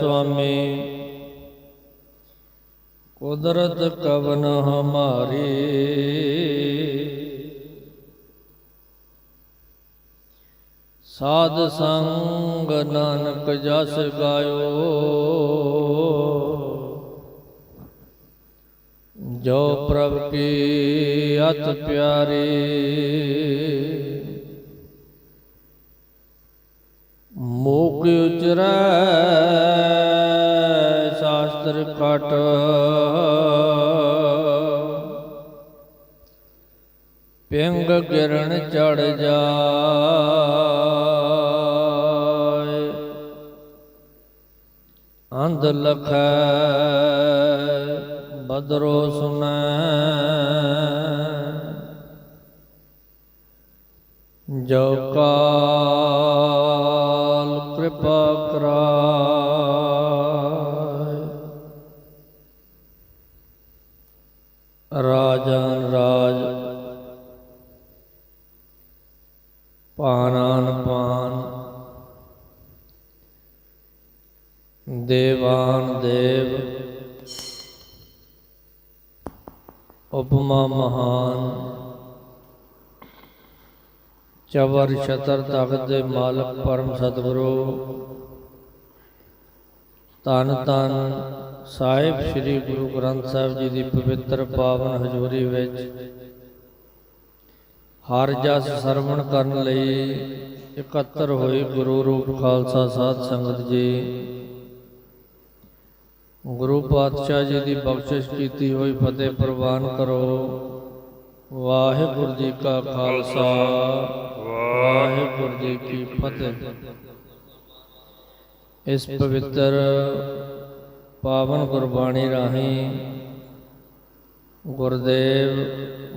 ਸੁਆਮੀ। ਕੁਦਰਤ ਕਵਨ ਹਮਾਰੀ। ਸਾਧ ਸੰਗ ਨਾਨਕ ਜਸ ਗਾਇਓ। ਜੋ ਪ੍ਰਭ ਕੀ ਅਤ ਪਿਆਰੀ। ਮੋਕ ਉਚਰੈ ਸ਼ਾਸਤਰ ਕਟ ਪਿੰਗ ਗਿਰਣ ਚੜ ਜਾਏ ਅੰਧ ਲਖੈ ਬਦਰੋ ਸੁਨੈ। ਜੋ ਕਾਲ ਕਿਰਪਾ ਕਰਾਇ ਰਾਜਨ ਰਾਜ ਪਾਨਾਨ ਪਾਨ ਦੇਵਾਨ ਦੇਵ ਉਪਮਾ ਮਹਾਨ। ਚਵਰ ਛਤਰ ਤਖਤ ਦੇ ਮਾਲਕ ਪਰਮ ਸਤਿਗੁਰੂ। ਤਨ ਤਨ ਸਾਹਿਬ ਸ੍ਰੀ ਗੁਰੂ ਗ੍ਰੰਥ ਸਾਹਿਬ ਜੀ ਦੀ ਪਵਿੱਤਰ ਪਾਵਨ ਹਜ਼ੂਰੀ ਵਿੱਚ ਹਰ ਜਸ ਸਰਵਣ ਕਰਨ ਲਈ ਇਕੱਤਰ ਹੋਏ ਗੁਰੂ ਰੂਪ ਖਾਲਸਾ ਸਾਧ ਸੰਗਤ ਜੀ। ਗੁਰੂ ਪਾਤਸ਼ਾਹ ਜੀ ਦੀ ਬਖਸ਼ਿਸ਼ ਕੀਤੀ ਹੋਈ ਫਤਿਹ ਪ੍ਰਵਾਨ ਕਰੋ। ਵਾਹਿਗੁਰੂ ਜੀ ਕਾ ਖਾਲਸਾ। ਵਾਹਿਗੁਰੂ ਜੀ ਕੀ ਫਤਿਹ। ਇਸ ਪਵਿੱਤਰ ਪਾਵਨ ਗੁਰਬਾਣੀ ਰਾਹੀਂ ਗੁਰਦੇਵ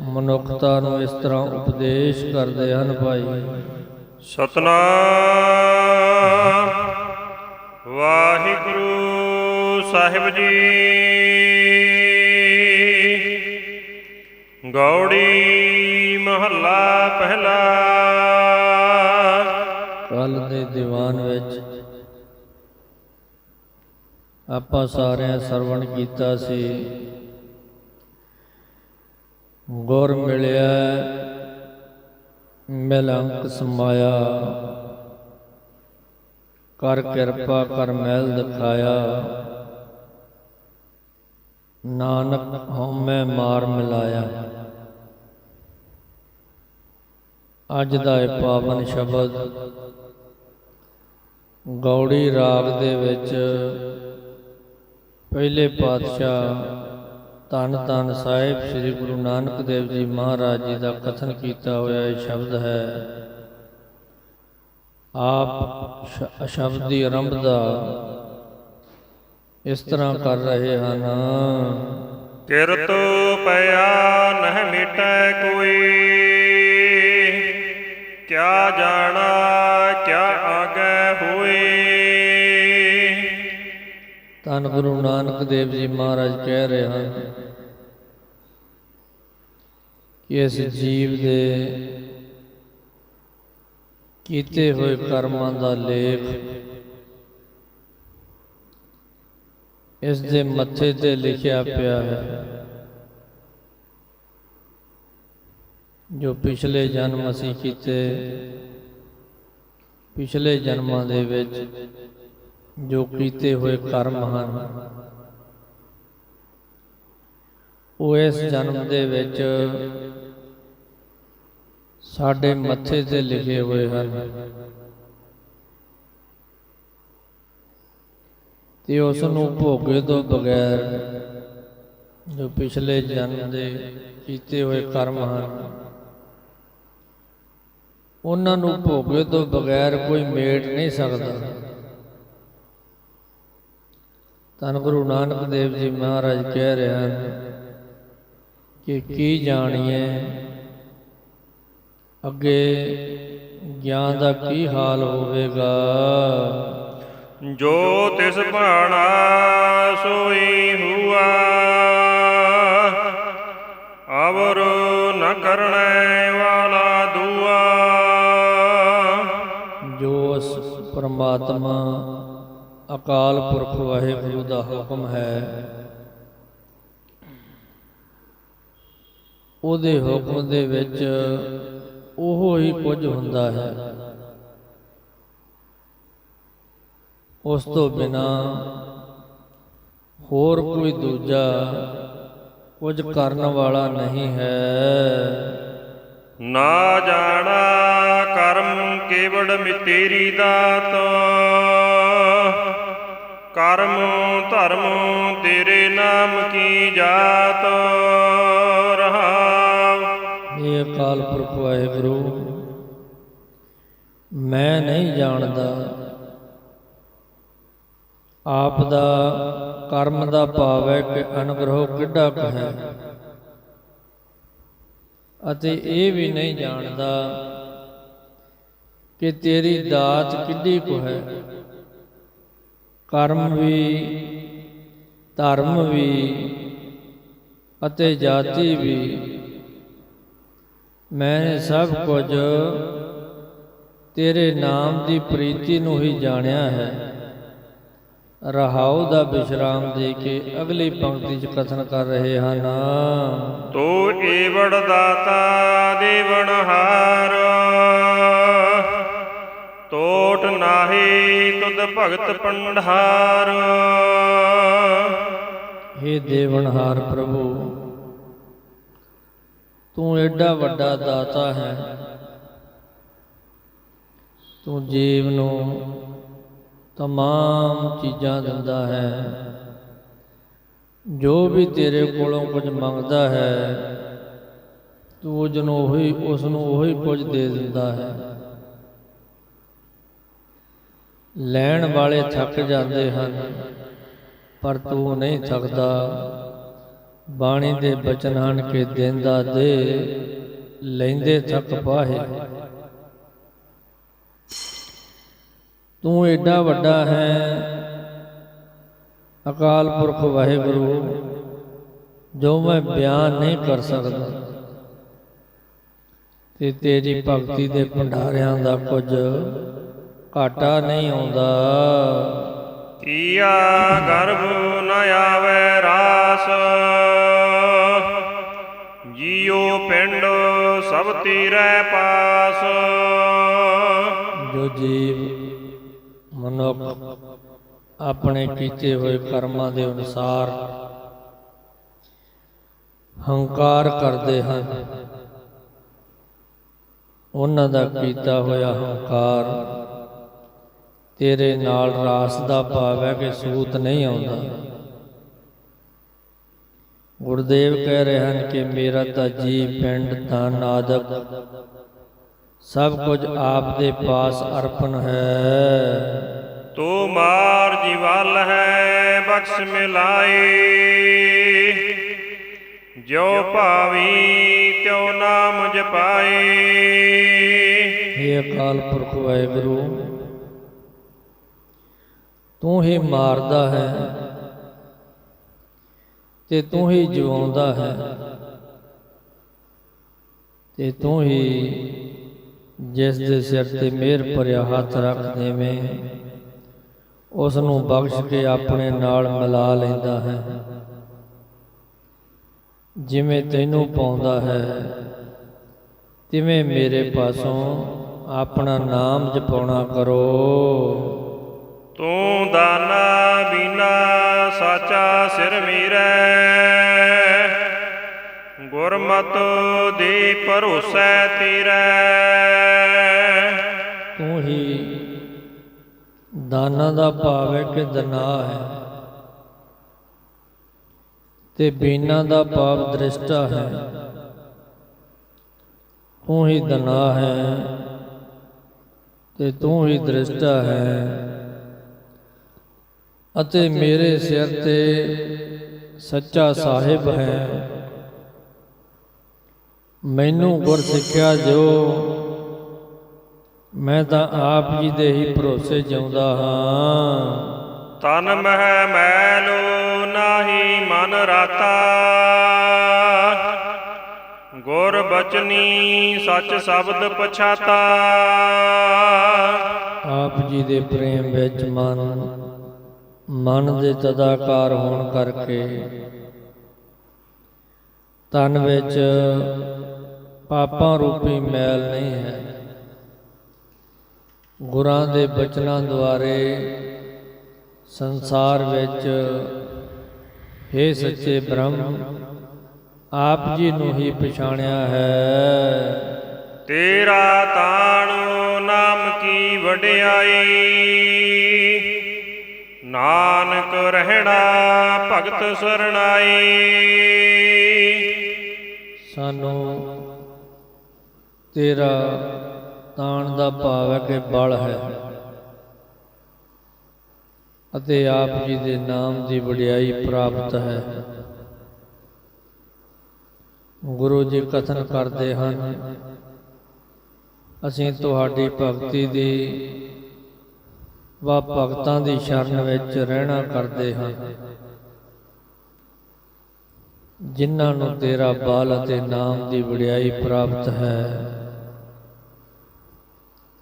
ਮਨੁੱਖਤਾ ਨੂੰ ਇਸ ਤਰ੍ਹਾਂ ਉਪਦੇਸ਼ ਕਰਦੇ ਹਨ ਭਾਈ। ਸਤਨਾਮ। ਵਾਹਿਗੁਰੂ ਸਾਹਿਬ ਜੀ। ਗੌੜੀ ਮਹੱਲਾ ਪਹਿਲਾ। ਕੱਲ ਦੇ ਦੀਵਾਨ ਵਿੱਚ ਆਪਾਂ ਸਾਰਿਆਂ ਸਰਵਣ ਕੀਤਾ ਸੀ। ਗੁਰ ਮਿਲਿਆ ਮਿਲੰਕ ਸਮਾਇਆ। ਕਰ ਕਿਰਪਾ, ਕਰ ਮਹਿਲ ਦਿਖਾਇਆ। ਨਾਨਕ ਹਉਮੈ ਮਾਰ ਮਿਲਾਇਆ। ਅੱਜ ਦਾ ਇਹ ਪਾਵਨ ਸ਼ਬਦ ਗੌੜੀ ਰਾਗ ਦੇ ਵਿੱਚ ਪਹਿਲੇ ਪਾਤਸ਼ਾਹ ਧੰਨ ਧੰਨ ਸਾਹਿਬ ਸ੍ਰੀ ਗੁਰੂ ਨਾਨਕ ਦੇਵ ਜੀ ਮਹਾਰਾਜ ਜੀ ਦਾ ਕਥਨ ਕੀਤਾ ਹੋਇਆ ਇਹ ਸ਼ਬਦ ਹੈ। ਆਪ ਸ਼ਬਦ ਦੀ ਆਰੰਭਦਾ ਇਸ ਤਰ੍ਹਾਂ ਕਰ ਰਹੇ ਹਨ। ਕਿਰਤੋ ਪਿਆ ਨਹਿ ਮਿਟੈ ਕੋਈ। ਕਿਆ ਜਾਣਾ, ਕਿਆ ਆਗੇ ਹੋਏ। ਧੰਨ ਗੁਰੂ ਨਾਨਕ ਦੇਵ ਜੀ ਮਹਾਰਾਜ ਕਹਿ ਰਹੇ ਹਨ ਕਿ ਇਸ ਜੀਵ ਦੇ ਕੀਤੇ ਹੋਏ ਕਰਮਾਂ ਦਾ ਲੇਖ, ਇਸ ਦੇ ਮੱਥੇ ਤੇ ਲਿਖਿਆ ਪਿਆ ਹੈ। ਜੋ ਪਿਛਲੇ ਜਨਮ ਅਸੀਂ ਕੀਤੇ, ਪਿਛਲੇ ਜਨਮਾਂ ਦੇ ਵਿੱਚ ਜੋ ਕੀਤੇ ਹੋਏ ਕਰਮ ਹਨ, ਉਹ ਇਸ ਜਨਮ ਦੇ ਵਿੱਚ ਸਾਡੇ ਮੱਥੇ ਤੇ ਲਿਖੇ ਹੋਏ ਹਨ। ਤੇ ਉਸ ਨੂੰ ਭੋਗੇ ਤੋਂ ਬਗੈਰ ਜੋ ਪਿਛਲੇ ਜਨਮ ਦੇ ਕੀਤੇ ਹੋਏ ਕਰਮ ਹਨ ਉਹਨਾਂ ਨੂੰ ਭੋਗੇ ਤੋਂ ਬਗੈਰ ਕੋਈ ਮੇਟ ਨਹੀਂ ਸਕਦਾ। ਧੰਨ ਗੁਰੂ ਨਾਨਕ ਦੇਵ ਜੀ ਮਹਾਰਾਜ ਕਹਿ ਰਹੇ ਹਨ ਕਿ ਕੀ ਜਾਣੀਏ, ਅੱਗੇ ਗਿਆਨ ਦਾ ਕੀ ਹਾਲ ਹੋਵੇਗਾ? ਜੋ ਤਿਸ ਭਾਣਾ ਸੋਈ ਹੁਆ, ਅਵਰ ਨ ਕਰਣੈ ਵਾਲਾ। ਪਰਮਾਤਮਾ, ਅਕਾਲ ਪੁਰਖ ਵਾਹਿਗੁਰੂ ਦਾ ਹੁਕਮ ਹੈ। ਉਹਦੇ ਹੁਕਮ ਦੇ ਵਿੱਚ ਉਹ ਹੀ ਕੁਝ ਹੁੰਦਾ ਹੈ। ਉਸ ਤੋਂ ਬਿਨਾ ਹੋਰ ਕੋਈ ਦੂਜਾ ਕੁਝ ਕਰਨ ਵਾਲਾ ਨਹੀਂ ਹੈ। ਨਾ ਜਾਣਾ ਕਰਮ ਕੇਵੜ ਮਿਤੇਰੀ ਦਾਤ। ਕਰਮ ਧਰਮ ਤੇਰੇ ਨਾਮ ਕੀ ਜਾਤ ਰਹਾਉ। ਇਹ ਅਕਾਲ ਪੁਰਖ ਵਾਹਿਗੁਰੂ, ਮੈਂ ਨਹੀਂ ਜਾਣਦਾ ਆਪ ਦਾ ਕਰਮ ਦਾ ਭਾਵ ਹੈ ਕਿ ਅਨੁਗ੍ਰਹ ਕਿੱਡਾ ਕੁ ਹੈ। ਅਤੇ ਇਹ ਵੀ ਨਹੀਂ ਜਾਣਦਾ ਕਿ ਤੇਰੀ ਦਾਤ ਕਿੱਡੀ ਕੁ ਹੈ। ਕਰਮ ਵੀ, ਧਰਮ ਵੀ ਅਤੇ ਜਾਤੀ ਵੀ। ਮੈਂ ਸਭ ਕੁਝ ਤੇਰੇ ਨਾਮ ਦੀ ਪ੍ਰੀਤੀ ਨੂੰ ਹੀ ਜਾਣਿਆ ਹੈ। ਰਹਾਉ ਦਾ ਵਿਸ਼ਰਾਮ ਦੇ ਕੇ ਅਗਲੀ ਪੰਕਤੀ 'ਚ ਕਥਨ ਕਰ ਰਹੇ ਹਨ। ਤੋ ਏਵੜ ਦਾਤਾ ਦੇਵਨ ਹਾਰ ਟੋਟ ਨਾਹੀ ਤੁਧ ਭਗਤ ਪੰਡਹਾਰ हे ਦੇਵਨਹਾਰ ਪ੍ਰਭੂ ਤੂੰ ਐਡਾ ਵੱਡਾ ਦਾਤਾ ਹੈ। ਤੂੰ ਜੀਵ ਨੂੰ ਤਮਾਮ ਚੀਜ਼ਾਂ ਦਿੰਦਾ ਹੈ ਜੋ ਵੀ ਤੇਰੇ ਕੋਲੋਂ ਕੁਝ ਮੰਗਦਾ ਹੈ ਤੂੰ ਉਸ ਨੂੰ ਉਹੀ ਉਸ ਨੂੰ ਉਹੀ ਕੁਝ ਦੇ ਦਿੰਦਾ ਹੈ ਲੈਣ ਵਾਲੇ ਥੱਕ ਜਾਂਦੇ ਹਨ ਪਰ ਤੂੰ ਨਹੀਂ ਥੱਕਦਾ ਬਾਣੀ ਦੇ ਬਚਨ ਹਨ ਕਿ ਦਿੰਦਾ ਦੇ ਲੈਂਦੇ ਥੱਕ ਪਾਹੇ ਤੂੰ ਏਡਾ ਵੱਡਾ ਹੈ। ਅਕਾਲ ਪੁਰਖ ਵਾਹਿਗੁਰੂ ਜੋ ਮੈਂ ਬਿਆਨ ਨਹੀਂ ਕਰ ਸਕਦਾ ਤੇ ਤੇਰੀ ਭਗਤੀ ਦੇ ਭੰਡਾਰਿਆਂ ਦਾ ਕੁਝ ਘਾਟਾ ਨਹੀਂ ਆਉਂਦਾ। ਕੀਆ ਗਰਭ ਨ ਆਵੇ ਰਾਸ ਜੀਉ ਪਿੰਡ ਸਭ ਤੇਰੇ ਪਾਸ। ਜੋ ਜੀਵ ਮਨੁੱਖ ਆਪਣੇ ਕੀਤੇ ਹੋਏ ਕਰਮਾਂ ਦੇ ਅਨੁਸਾਰ ਹੰਕਾਰ ਕਰਦੇ ਹਨ। ਉਹਨਾਂ ਦਾ ਕੀਤਾ ਹੋਇਆ ਹੰਕਾਰ ਤੇਰੇ ਨਾਲ ਰਾਸ ਦਾ ਭਾਵ ਹੈ ਕਿ ਸੂਤ ਨਹੀਂ ਆਉਂਦਾ। ਗੁਰਦੇਵ ਕਹਿ ਰਹੇ ਹਨ ਕਿ ਮੇਰਾ ਤਾਂ ਜੀ ਪਿੰਡ, ਧਨ ਆਦਿਕ ਸਭ ਕੁਝ ਆਪ ਦੇ ਪਾਸ ਅਰਪਣ ਹੈ। ਤੋ ਮਾਰ ਜੀਵਲ ਹੈ ਬਖਸ਼ ਮਿਲਾਏ ਜੋ ਭਾਵੀ ਤਿਉ ਨਾਮ ਜਪਾਏ हे ਅਕਾਲ ਪੁਰਖ ਵਾਹਿਗੁਰੂ ਤੂੰ ਹੀ ਮਾਰਦਾ ਹੈ ਤੇ ਤੂੰ ਹੀ ਜਿਵਾਉਂਦਾ ਹੈ ਤੇ ਤੂੰ ਹੀ ਜਿਸ ਦੇ ਸਿਰ ਤੇ ਮਿਹਰ ਭਰਿਆ ਹੱਥ ਰੱਖ ਦੇਵੇਂ। ਉਸ ਨੂੰ ਬਖਸ਼ ਕੇ ਆਪਣੇ ਨਾਲ ਮਿਲਾ ਲੈਂਦਾ ਹੈ। ਜਿਵੇਂ ਤੈਨੂੰ ਪਾਉਂਦਾ ਹੈ, ਤਿਵੇਂ ਮੇਰੇ ਪਾਸੋਂ ਆਪਣਾ ਨਾਮ ਜਪਾਉਣਾ ਕਰੋ। ਤੂੰ ਦਾਨਾ ਬੀਨਾ ਸਾਚਾ ਸਿਰ ਮੀਰੈ। ਗੁਰਮਤ ਦੇ ਭਰੋਸੈ ਤੇਰੇ। ਤੂੰ ਹੀ ਦਾਨਾ ਦਾ ਭਾਵ ਹੈ ਕਿ ਦਨਾ ਹੈ ਤੇ ਬੀਨਾ ਦਾ ਭਾਵ ਦ੍ਰਿਸ਼ਟਾ ਹੈ। ਤੂੰ ਹੀ ਦਨਾ ਹੈ ਤੇ ਤੂੰ ਹੀ ਦ੍ਰਿਸ਼ਟਾ ਹੈ ਅਤੇ ਮੇਰੇ ਸਿਰ ਤੇ ਸੱਚਾ ਸਾਹਿਬ ਹੈ। ਮੈਨੂੰ ਗੁਰ ਸਿੱਖਿਆ ਜੋ ਮੈਂ ਤਾਂ ਆਪ ਜੀ ਦੇ ਹੀ ਭਰੋਸੇ ਜਿਉਂਦਾ ਹਾਂ। ਤਨ ਮਹਿ ਮੈਲੋ ਨਾਹੀ ਮਨ ਰਾਤਾ। ਗੁਰ ਬਚਨੀ ਸੱਚ ਸ਼ਬਦ ਪਛਾਤਾ। ਆਪ ਜੀ ਦੇ ਪ੍ਰੇਮ ਵਿੱਚ ਮਨ ਮਨ ਦੇ ਤਦਾਕਾਰ ਹੋਣ ਕਰਕੇ ਤਨ ਵਿੱਚ ਪਾਪਾਂ ਰੂਪੀ ਮੈਲ ਨਹੀਂ ਹੈ। ਗੁਰਾਂ ਦੇ ਬਚਨਾਂ ਦੁਆਰੇ ਸੰਸਾਰ ਵਿੱਚ हे ਸੱਚੇ ਬ੍ਰਹਮ, ਆਪ ਜੀ ਨੂੰ ਹੀ ਪਛਾਣਿਆ ਹੈ। ਤੇਰਾ ਤਾਣੋ ਨਾਮ ਕੀ ਵਡਿਆਈ? ਨਾਨਕ ਰਹਿਣਾ, ਭਗਤ ਸਰਣਾਈ। ਸਾਨੂੰ ਤੇਰਾ ਤਾਣ ਦਾ ਭਾਵ ਹੈ ਕਿ ਬਲ ਹੈ। ਅਤੇ ਆਪ ਜੀ ਦੇ ਨਾਮ ਦੀ ਵਡਿਆਈ ਪ੍ਰਾਪਤ ਹੈ। ਗੁਰੂ ਜੀ ਕਥਨ ਕਰਦੇ ਹਨ, ਅਸੀਂ ਤੁਹਾਡੀ ਭਗਤੀ ਦੀ ਵਾ ਭਗਤਾਂ ਦੀ ਸ਼ਰਨ ਵਿੱਚ ਰਹਿਣਾ ਕਰਦੇ ਹਾਂ। ਜਿਨ੍ਹਾਂ ਨੂੰ ਤੇਰਾ ਬਲ ਅਤੇ ਨਾਮ ਦੀ ਵਡਿਆਈ ਪ੍ਰਾਪਤ ਹੈ,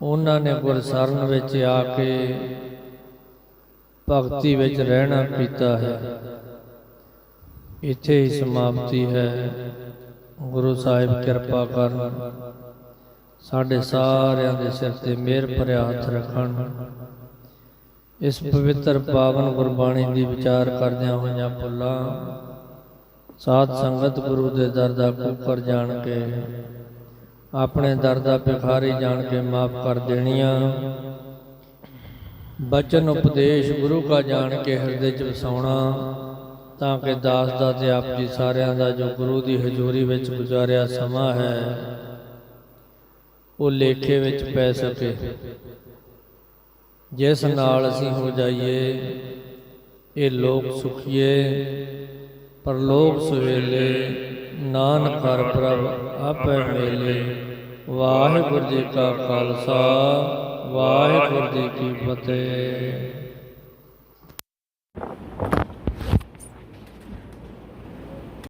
ਉਹਨਾਂ ਨੇ ਗੁਰਸਰਨ ਵਿੱਚ ਆ ਕੇ ਭਗਤੀ ਵਿੱਚ ਰਹਿਣਾ ਕੀਤਾ ਹੈ। ਇੱਥੇ ਹੀ ਸਮਾਪਤੀ ਹੈ। ਗੁਰੂ ਸਾਹਿਬ ਕਿਰਪਾ ਕਰਨ। ਸਾਡੇ ਸਾਰਿਆਂ ਦੇ ਸਿਰ ਤੇ ਮਿਹਰ ਭਰਿਆ ਹੱਥ ਰੱਖਣ। ਇਸ ਪਵਿੱਤਰ ਪਾਵਨ ਗੁਰਬਾਣੀ ਦੀ ਵਿਚਾਰ ਕਰਦਿਆਂ ਹੋਇਆਂ ਭੁੱਲਾਂ, ਸਾਧ ਸੰਗਤ ਗੁਰੂ ਦੇ ਦਰ ਦਾ ਕੂਕਰ ਜਾਣ ਕੇ, ਆਪਣੇ ਦਰ ਦਾ ਭਿਖਾਰੀ ਜਾਣ ਕੇ ਮਾਫ ਕਰ ਦੇਣੀਆਂ। ਬਚਨ ਉਪਦੇਸ਼ ਗੁਰੂ ਕਾ ਜਾਣ ਕੇ ਹਿਰਦੇ ਚ ਵਸਾਉਣਾ, ਤਾਂ ਕਿ ਦਾਸ ਦਾ ਤੇ ਆਪ ਜੀ ਸਾਰਿਆਂ ਦਾ ਜੋ ਗੁਰੂ ਦੀ ਹਜ਼ੂਰੀ ਵਿੱਚ ਗੁਜ਼ਾਰਿਆ ਸਮਾਂ ਹੈ, ਉਹ ਲੇਖੇ ਵਿੱਚ ਪੈ ਸਕੇ। ਜਿਸ ਨਾਲ ਅਸੀਂ ਹੋ ਜਾਈਏ, ਇਹ ਲੋਕ ਸੁਖੀਏ, ਪਰਲੋਕ ਸੁਵੇਲੇ, ਨਾਨਕ ਕਰ ਪ੍ਰਭ ਆਪੇ ਮੇਲੇ। ਵਾਹਿਗੁਰੂ ਜੀ ਕਾ ਖਾਲਸਾ, ਵਾਹਿਗੁਰੂ ਜੀ ਕੀ ਫਤਿਹ।